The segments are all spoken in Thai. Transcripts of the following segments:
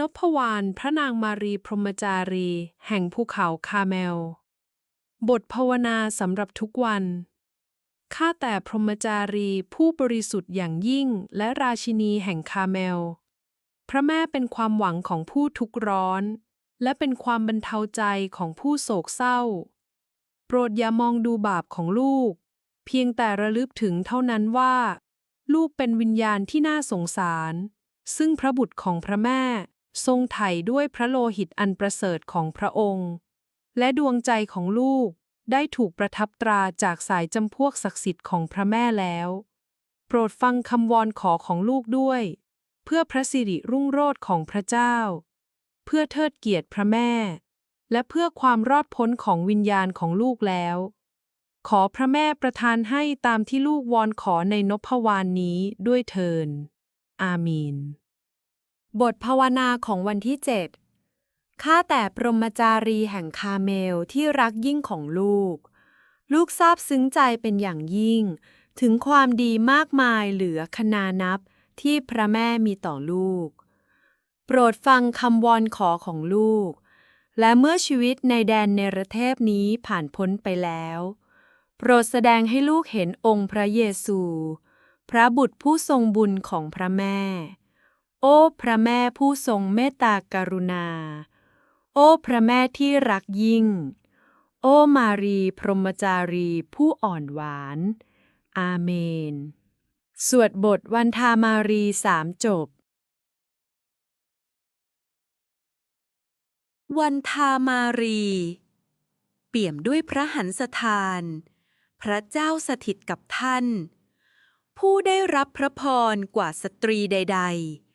นพวานพระนางมารีพรหมจารี แห่งภูเขาคาเมล บทภาวนาสำหรับทุกวัน ข้าแต่พรหมจารีผู้บริสุทธิ์อย่างยิ่งและราชินีแห่งคาเมล พระแม่เป็นความหวังของผู้ทุกข์ร้อน และเป็นความบรรเทาใจของผู้โศกเศร้า โปรดอย่ามองดูบาปของลูก เพียงแต่ระลึกถึงเท่านั้นว่า ลูกเป็นวิญญาณที่น่าสงสารซึ่งพระบุตรของพระแม่ ทรงไถ่ด้วยพระโลหิตอันประเสริฐของพระองค์ และดวงใจของลูกได้ถูกประทับตราจากสายจำพวกศักดิ์สิทธิ์ของพระแม่แล้ว โปรดฟังคำวอนขอของลูกด้วย เพื่อพระสิริรุ่งโรจน์ของพระเจ้า เพื่อเทิดเกียรติพระแม่ และเพื่อความรอดพ้นของวิญญาณของลูกแล้ว ขอพระแม่ประทานให้ตามที่ลูกวอนขอในนพวานนี้ด้วยเทินอามีน บทภาวนาของวันที่7ข้าแต่ปรมจารีแห่งคาเมลที่รักยิ่งของลูก ลูกซาบซึ้งใจเป็นอย่างยิ่ง ถึงความดีมากมายเหลือคนานับที่พระแม่มีต่อลูก โปรดฟังคำวอนขอของลูก และเมื่อชีวิตในแดนเนรเทพนี้ผ่านพ้นไปแล้ว โปรดแสดงให้ลูกเห็นองค์พระเยซู พระบุตรผู้ทรงบุญของพระแม่ โอ้พระแม่ผู้ทรงเมตตากรุณา โอ้พระแม่ที่รักยิ่ง โอ้มารีพรหมจารีผู้อ่อนหวาน อาเมน สวดบทวันทามารีสามจบ วันทามารี เปี่ยมด้วยพระหันสถาน พระเจ้าสถิตกับท่าน ผู้ได้รับพระพรกว่าสตรีใด ๆ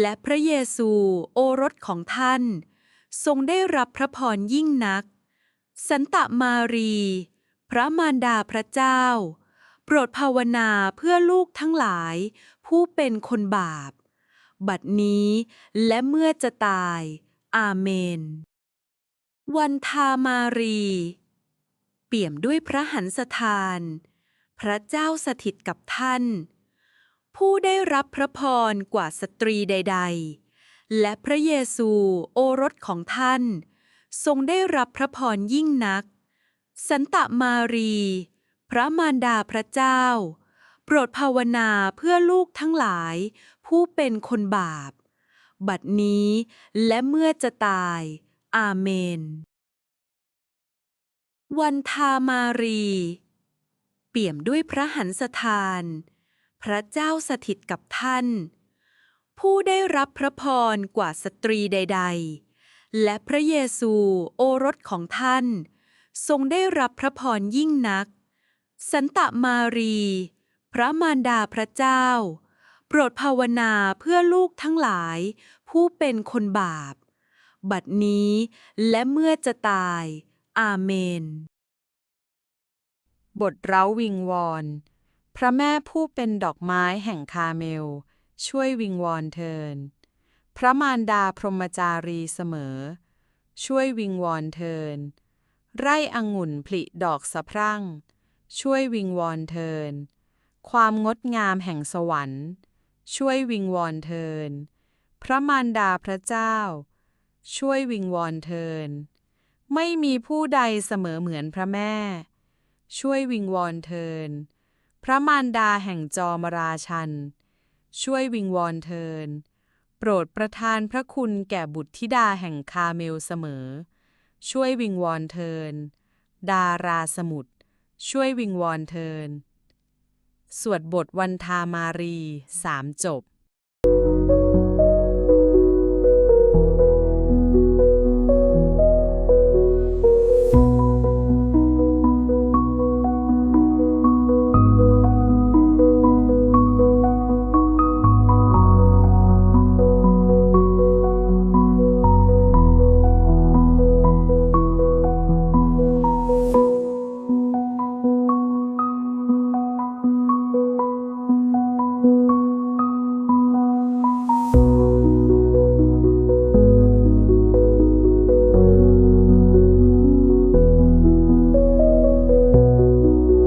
และพระเยซูโอรสของท่าน ทรงได้รับพระพรยิ่งนัก สันตมารี พระมารดาพระเจ้า โปรดภาวนาเพื่อลูกทั้งหลาย ผู้เป็นคนบาป บัดนี้และเมื่อจะตาย อาเมน วันทามารี เปี่ยมด้วยพระหันสถาน พระเจ้าสถิตกับท่าน ผู้ได้รับพระพรกว่าสตรีใด ๆ และพระเยซูโอรสของท่าน ทรงได้รับพระพรยิ่งนัก สันตะมารี พระมารดาพระเจ้า โปรดภาวนาเพื่อลูกทั้งหลาย ผู้เป็นคนบาป บัดนี้และเมื่อจะตาย อาเมน วันทามารี เปี่ยมด้วยพระหันสถาน พระเจ้าสถิตกับท่าน ผู้ได้รับพระพรกว่าสตรีใด ๆ และพระเยซูโอรสของท่าน ทรงได้รับพระพรยิ่งนัก สันตะมารี พระมารดาพระเจ้า โปรดภาวนาเพื่อลูกทั้งหลายผู้เป็นคนบาป บัดนี้และเมื่อจะตาย อาเมน บทเร้าวิงวอน พระแม่ผู้เป็นดอกไม้แห่งคาเมล ช่วยวิงวอนเทิน พระมารดาพรหมจารีเสมอ ช่วยวิงวอนเทิน ไร่องุ่นผลิดอกสะพรั่ง ช่วยวิงวอนเทิน ความงดงามแห่งสวรรค์ ช่วยวิงวอนเทิน พระมารดาพระเจ้า ช่วยวิงวอนเทิน ไม่มีผู้ใดเสมอเหมือนพระแม่ ช่วยวิงวอนเทิน พระมารดาแห่งจอมราชัน ช่วยวิงวอนเทิน โปรดประทานพระคุณแก่บุตรธิดาแห่งคาเมลเสมอ ช่วยวิงวอนเทิน ดาราสมุทรช่วยวิงวอนเทิน สวดบทวันทามารีสามจบ